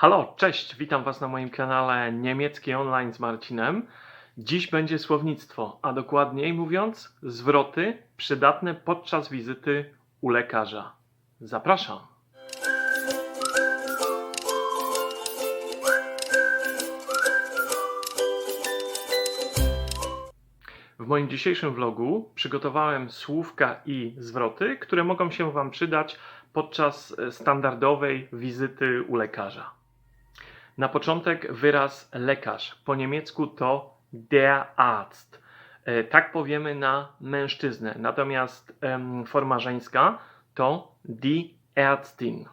Halo, cześć, witam Was na moim kanale Niemiecki Online z Marcinem. Dziś będzie słownictwo, a dokładniej mówiąc, zwroty przydatne podczas wizyty u lekarza. Zapraszam. W moim dzisiejszym vlogu przygotowałem słówka i zwroty, które mogą się Wam przydać podczas standardowej wizyty u lekarza. Na początek wyraz lekarz. Po niemiecku to der Arzt. E, Tak powiemy na mężczyznę. Natomiast forma żeńska to die Ärztin.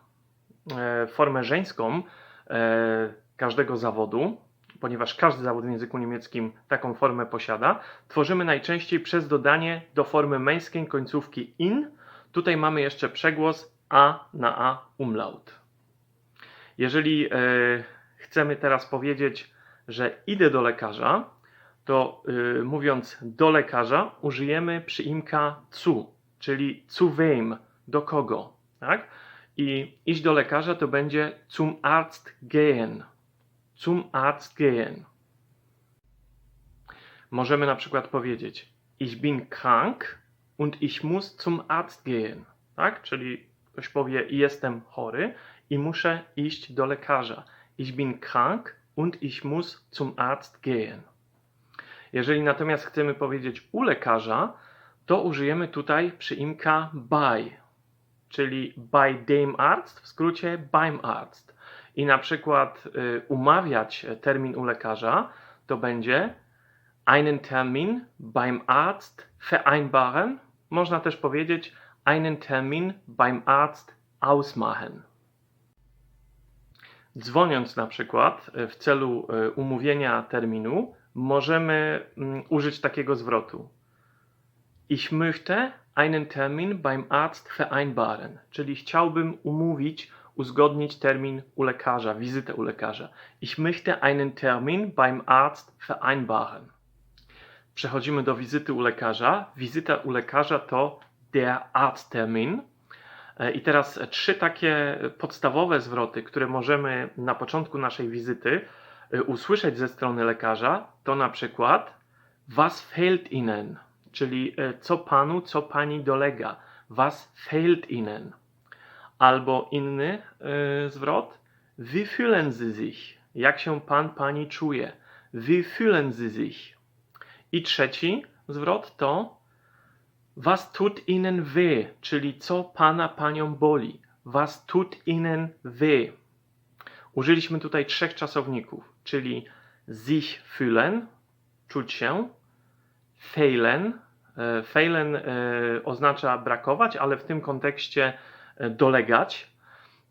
E, Formę żeńską e, każdego zawodu, ponieważ każdy zawód w języku niemieckim taką formę posiada, tworzymy najczęściej przez dodanie do formy męskiej końcówki in. Tutaj mamy jeszcze przegłos a na a umlaut. Jeżeli chcemy teraz powiedzieć, że idę do lekarza, to y, mówiąc do lekarza użyjemy przyimka zu, czyli zu wem, do kogo, tak? I iść do lekarza to będzie zum Arzt gehen. Zum Arzt gehen. Możemy na przykład powiedzieć ich bin krank und ich muss zum Arzt gehen, tak? Czyli ktoś powie jestem chory i muszę iść do lekarza. Ich bin krank und ich muss zum Arzt gehen. Jeżeli natomiast chcemy powiedzieć u lekarza, to użyjemy tutaj przyimka bei, czyli bei dem Arzt, w skrócie beim Arzt. I na przykład y, umawiać termin u lekarza to będzie einen Termin beim Arzt vereinbaren. Można też powiedzieć einen Termin beim Arzt ausmachen. Dzwoniąc na przykład e, w celu e, umówienia terminu, możemy mm, użyć takiego zwrotu. Ich möchte einen Termin beim Arzt vereinbaren, czyli chciałbym umówić, uzgodnić termin u lekarza, wizytę u lekarza. Ich möchte einen Termin beim Arzt vereinbaren. Przechodzimy do wizyty u lekarza. Wizyta u lekarza to der Arzttermin. E, I teraz trzy takie podstawowe zwroty, które możemy na początku naszej wizyty e, usłyszeć ze strony lekarza, to na przykład Was fehlt Ihnen? Czyli e, co panu, co pani dolega? Was fehlt Ihnen? Albo inny e, zwrot Wie fühlen Sie sich? Jak się pan, pani czuje? Wie fühlen Sie sich? I trzeci zwrot to Was tut Ihnen weh? Czyli co Pana, Panią boli? Was tut Ihnen weh? Użyliśmy tutaj trzech czasowników, czyli sich fühlen, czuć się, fehlen. E, Fehlen e, oznacza brakować, ale w tym kontekście e, dolegać.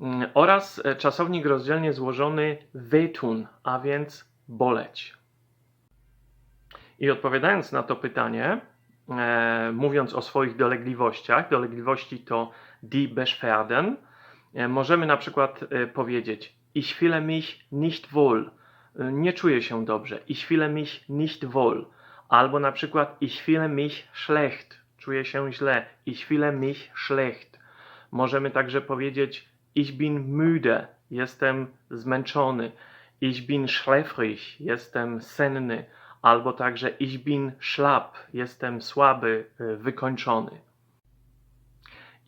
Mm, Oraz czasownik rozdzielnie złożony wehtun, a więc boleć. I odpowiadając na to pytanie, mówiąc o swoich dolegliwościach, dolegliwości to die Beschwerden, e, możemy na przykład e, powiedzieć Ich fühle mich nicht wohl. E, Nie czuję się dobrze. Ich fühle mich nicht wohl. Albo na przykład Ich fühle mich schlecht. Czuję się źle. Ich fühle mich schlecht. Możemy także powiedzieć Ich bin müde. Jestem zmęczony. Ich bin schläfrig. Jestem senny albo także ich bin schlapp, jestem słaby, y, wykończony.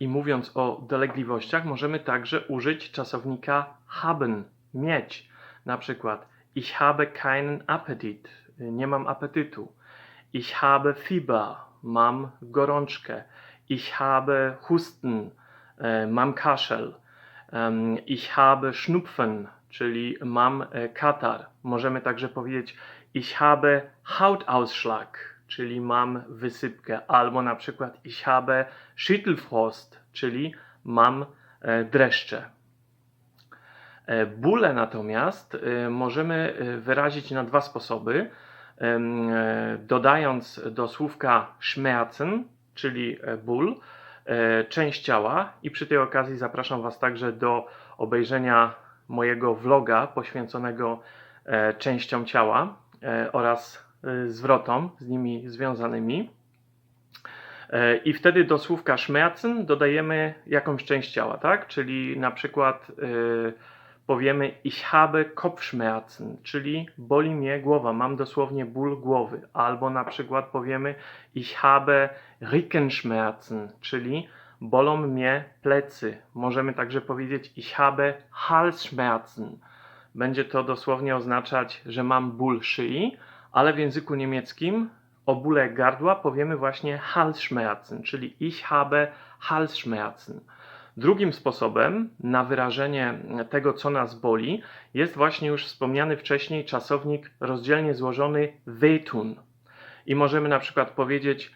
I mówiąc o dolegliwościach, możemy także użyć czasownika haben, mieć. Na przykład ich habe keinen Appetit, y, nie mam apetytu. Ich habe Fieber, mam gorączkę. Ich habe Husten, y, mam kaszel. Ich habe Schnupfen, czyli mam e, katar. Możemy także powiedzieć Ich habe Hautausschlag, czyli mam wysypkę, albo na przykład Ich habe Schüttelfrost, czyli mam e, dreszcze. E, Bóle natomiast e, możemy wyrazić na dwa sposoby. Dodając do słówka Schmerzen, czyli ból, część ciała i przy tej okazji zapraszam Was także do obejrzenia mojego vloga poświęconego częściom ciała oraz e, zwrotom z nimi związanymi. E, I wtedy do słówka Schmerzen dodajemy jakąś część ciała, tak? Czyli na przykład e, powiemy ich habe Kopfschmerzen, czyli boli mnie głowa, mam dosłownie ból głowy. Albo na przykład powiemy ich habe Rückenschmerzen, czyli bolą mnie plecy. Możemy także powiedzieć ich habe Halsschmerzen. Będzie to dosłownie oznaczać, że mam ból szyi, ale w języku niemieckim o bóle gardła powiemy właśnie Halsschmerzen, czyli ich habe Halsschmerzen. Drugim sposobem na wyrażenie tego, co nas boli, jest właśnie już wspomniany wcześniej czasownik rozdzielnie złożony wehtun. I możemy na przykład powiedzieć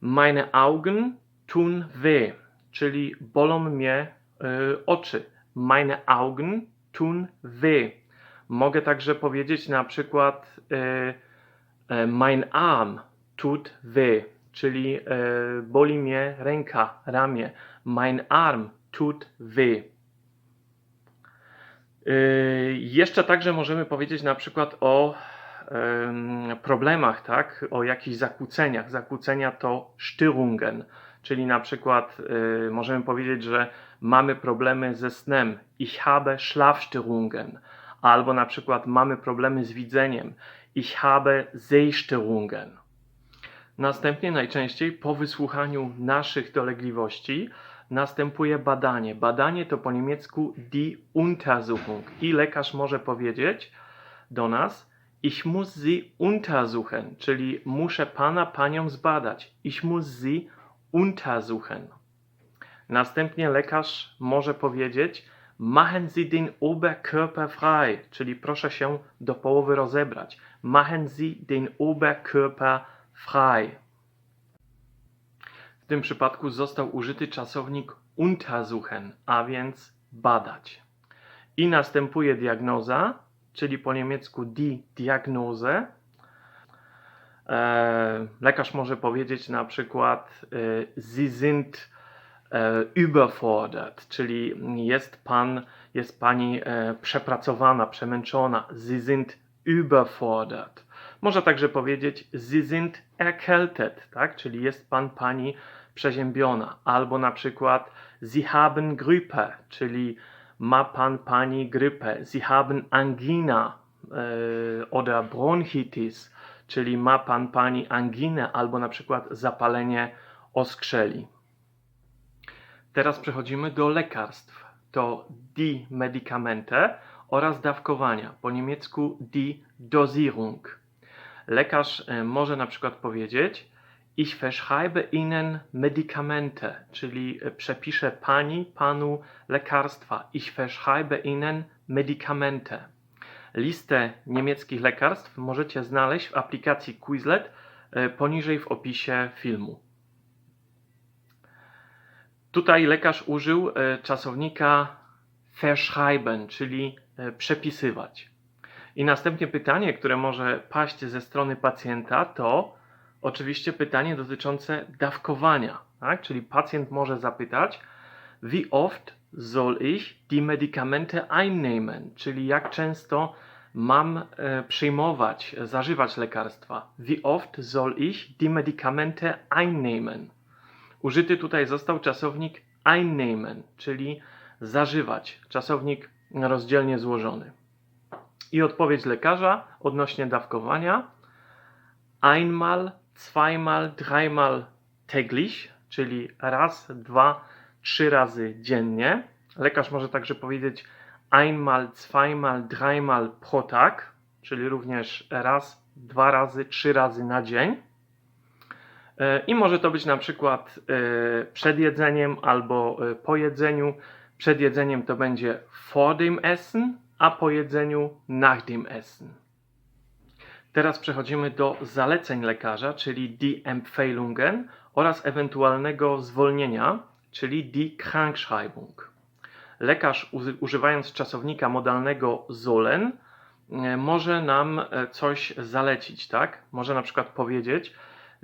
meine Augen tun weh, czyli bolą mnie y, oczy. Meine Augen tun weh. Mogę także powiedzieć na przykład y, y, mein Arm tut weh, czyli y, boli mnie ręka, ramię. Mein Arm tut weh. Jeszcze także możemy powiedzieć na przykład o em, problemach, tak? o jakichś zakłóceniach. Zakłócenia to Störungen, czyli na przykład y, możemy powiedzieć, że mamy problemy ze snem. Ich habe Schlafstörungen. Albo na przykład mamy problemy z widzeniem. Ich habe Sehstörungen. Następnie najczęściej po wysłuchaniu naszych dolegliwości następuje badanie. Badanie to po niemiecku die Untersuchung. I lekarz może powiedzieć do nas ich muss sie untersuchen, czyli muszę pana, panią zbadać. Ich muss sie untersuchen. Następnie lekarz może powiedzieć machen Sie den Oberkörper frei, czyli proszę się do połowy rozebrać. Machen Sie den Oberkörper frei. W tym przypadku został użyty czasownik untersuchen, a więc badać. I następuje diagnoza, czyli po niemiecku die Diagnose. E, lekarz może powiedzieć na przykład e, Sie sind e, überfordert, czyli jest pan, jest pani przepracowana, przemęczona. Sie sind überfordert. Może także powiedzieć Sie sind erkältet, tak? czyli jest pan, pani przeziębiona. Albo na przykład Sie haben Grippe, czyli ma pan, pani grypę. Sie haben Angina oder Bronchitis, czyli ma pan, pani anginę albo na przykład zapalenie oskrzeli. Teraz przechodzimy do lekarstw. To die Medikamente oraz dawkowania. Po niemiecku die Dosierung. Lekarz e, może na przykład powiedzieć Ich verschreibe Ihnen Medikamente, czyli e, przepiszę pani, panu lekarstwa. Ich verschreibe Ihnen Medikamente. Listę niemieckich lekarstw możecie znaleźć w aplikacji Quizlet e, poniżej w opisie filmu. Tutaj lekarz użył e, czasownika verschreiben, czyli e, przepisywać. I następnie pytanie, które może paść ze strony pacjenta, to oczywiście pytanie dotyczące dawkowania. Tak? Czyli pacjent może zapytać, wie oft soll ich die Medikamente einnehmen? Czyli jak często mam e, przyjmować, zażywać lekarstwa? Wie oft soll ich die Medikamente einnehmen? Użyty tutaj został czasownik einnehmen, czyli zażywać. Czasownik rozdzielnie złożony. I odpowiedź lekarza odnośnie dawkowania. Einmal, zweimal, dreimal täglich, czyli raz, dwa, trzy razy dziennie. Lekarz może także powiedzieć einmal, zweimal, dreimal pro Tag, czyli również raz, dwa razy, trzy razy na dzień. E, I może to być na przykład e, przed jedzeniem albo e, po jedzeniu. Przed jedzeniem to będzie vor dem Essen, a po jedzeniu nach dem Essen. Teraz przechodzimy do zaleceń lekarza, czyli die Empfehlungen oraz ewentualnego zwolnienia, czyli die Krankschreibung. Lekarz używając czasownika modalnego sollen e, może nam e, coś zalecić, tak? Może na przykład powiedzieć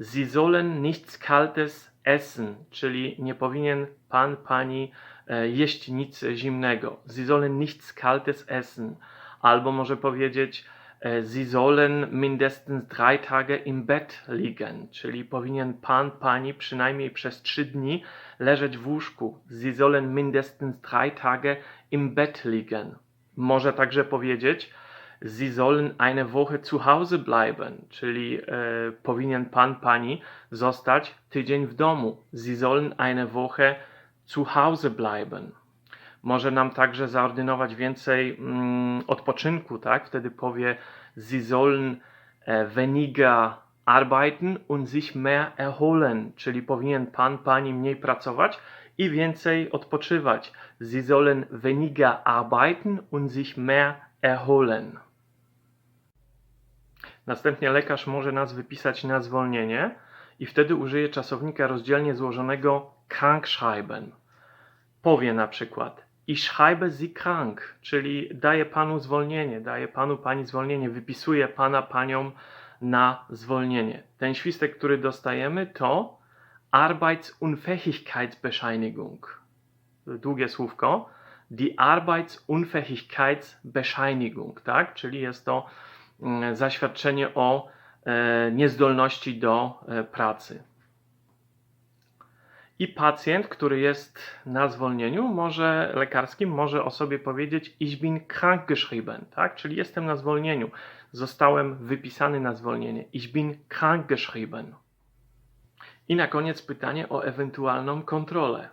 Sie sollen nichts Kaltes essen, czyli nie powinien pan, pani e, jeść nic zimnego. Sie sollen nichts Kaltes essen. Albo może powiedzieć Sie sollen mindestens drei Tage im Bett liegen, czyli powinien pan, pani przynajmniej przez trzy dni leżeć w łóżku. Sie sollen mindestens drei Tage im Bett liegen. Może także powiedzieć Sie sollen eine Woche zu Hause bleiben, czyli e, powinien pan, pani zostać tydzień w domu. Sie sollen eine Woche zu Hause bleiben. Może nam także zaordynować więcej mm, odpoczynku, tak? Wtedy powie Sie sollen e, weniger arbeiten und sich mehr erholen, czyli powinien pan, pani mniej pracować i więcej odpoczywać. Sie sollen weniger arbeiten und sich mehr erholen. Następnie lekarz może nas wypisać na zwolnienie i wtedy użyje czasownika rozdzielnie złożonego krankschreiben. Powie na przykład Ich schreibe Sie krank, czyli daje panu zwolnienie, daje panu pani zwolnienie, wypisuje pana panią na zwolnienie. Ten świstek, który dostajemy to Arbeitsunfähigkeitsbescheinigung. Długie słówko. Die Arbeitsunfähigkeitsbescheinigung, tak? Czyli jest to mm, zaświadczenie o e, niezdolności do e, pracy. I pacjent, który jest na zwolnieniu, może lekarskim, może o sobie powiedzieć Ich bin krankgeschrieben, tak? Czyli jestem na zwolnieniu. Zostałem wypisany na zwolnienie. Ich bin krankgeschrieben. I na koniec pytanie o ewentualną kontrolę.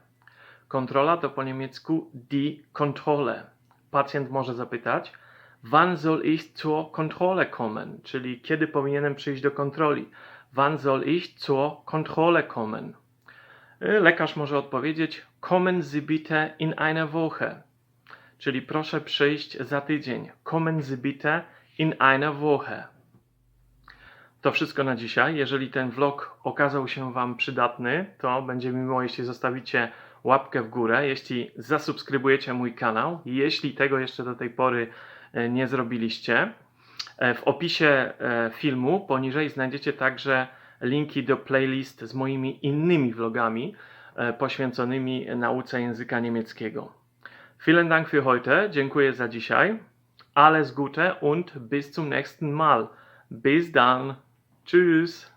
Kontrola to po niemiecku die Kontrolle. Pacjent może zapytać, wann soll ich zur Kontrolle kommen? Czyli kiedy powinienem przyjść do kontroli? Wann soll ich zur Kontrolle kommen? Lekarz może odpowiedzieć, kommen Sie bitte in eine Woche. Czyli proszę przyjść za tydzień. Kommen Sie bitte in eine Woche. To wszystko na dzisiaj. Jeżeli ten vlog okazał się Wam przydatny, to będzie mi miło, jeśli zostawicie łapkę w górę, jeśli zasubskrybujecie mój kanał, jeśli tego jeszcze do tej pory e, nie zrobiliście. E, W opisie e, filmu poniżej znajdziecie także linki do playlist z moimi innymi vlogami e, poświęconymi nauce języka niemieckiego. Vielen Dank für heute. Dziękuję za dzisiaj. Alles Gute und bis zum nächsten Mal. Bis dann. Tschüss.